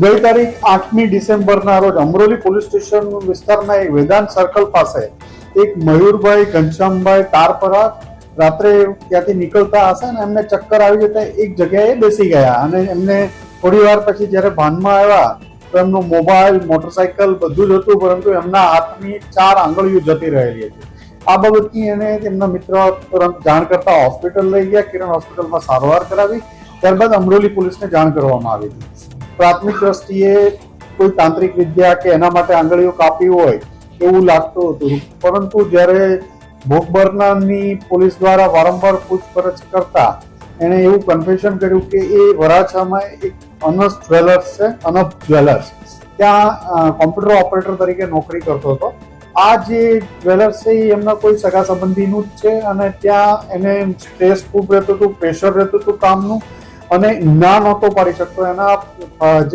ગઈ તારીખ આઠમી ડિસેમ્બરના રોજ અમરોલી પોલીસ સ્ટેશન વિસ્તારના એક વેદાંત સર્કલ પાસે એક મયુરભાઈ ઘનશ્યામભાઈ તારપરા રાત્રે ત્યાંથી નીકળતા હશે ને એમને ચક્કર આવી જતા એક જગ્યાએ બેસી ગયા અને એમને થોડી વાર પછી જ્યારે ભાનમાં આવ્યા તો એમનો મોબાઈલ, મોટરસાયકલ બધું જ હતું, પરંતુ એમના હાથની ચાર આંગળીઓ જતી રહેલી હતી. આ બાબતની એને તેમના મિત્ર તુરંત જાણ કરતા હોસ્પિટલ લઈ ગયા. કિરણ હોસ્પિટલમાં સારવાર કરાવી. ત્યારબાદ અમરોલી પોલીસને જાણ કરવામાં આવી હતી. પ્રાથમિક દ્રષ્ટિએ કોઈ તાંત્રિક વિદ્યા કે એના માટે આંગળીઓ કાપી હોય એવું લાગતું હતું. પરંતુ જ્યારે ભોગબરનાની પોલીસ દ્વારા વારંવાર પૂછપરછ કરતા એણે એવું કન્ફેશન કર્યું કે એ વરાછામાં એક અનસ જ્વેલર્સ છે અનફ જ્વેલર્સ. ત્યાં કોમ્પ્યુટર ઓપરેટર તરીકે નોકરી કરતો હતો. આ જે જ્વેલર્સ છે, એ એમના કોઈ સગા સંબંધીનું જ છે અને ત્યાં એને સ્ટ્રેસ ખૂબ રહેતું હતું પ્રેશર રહેતું હતું કામનું. અને ના નહોતો પાડી શકતો એના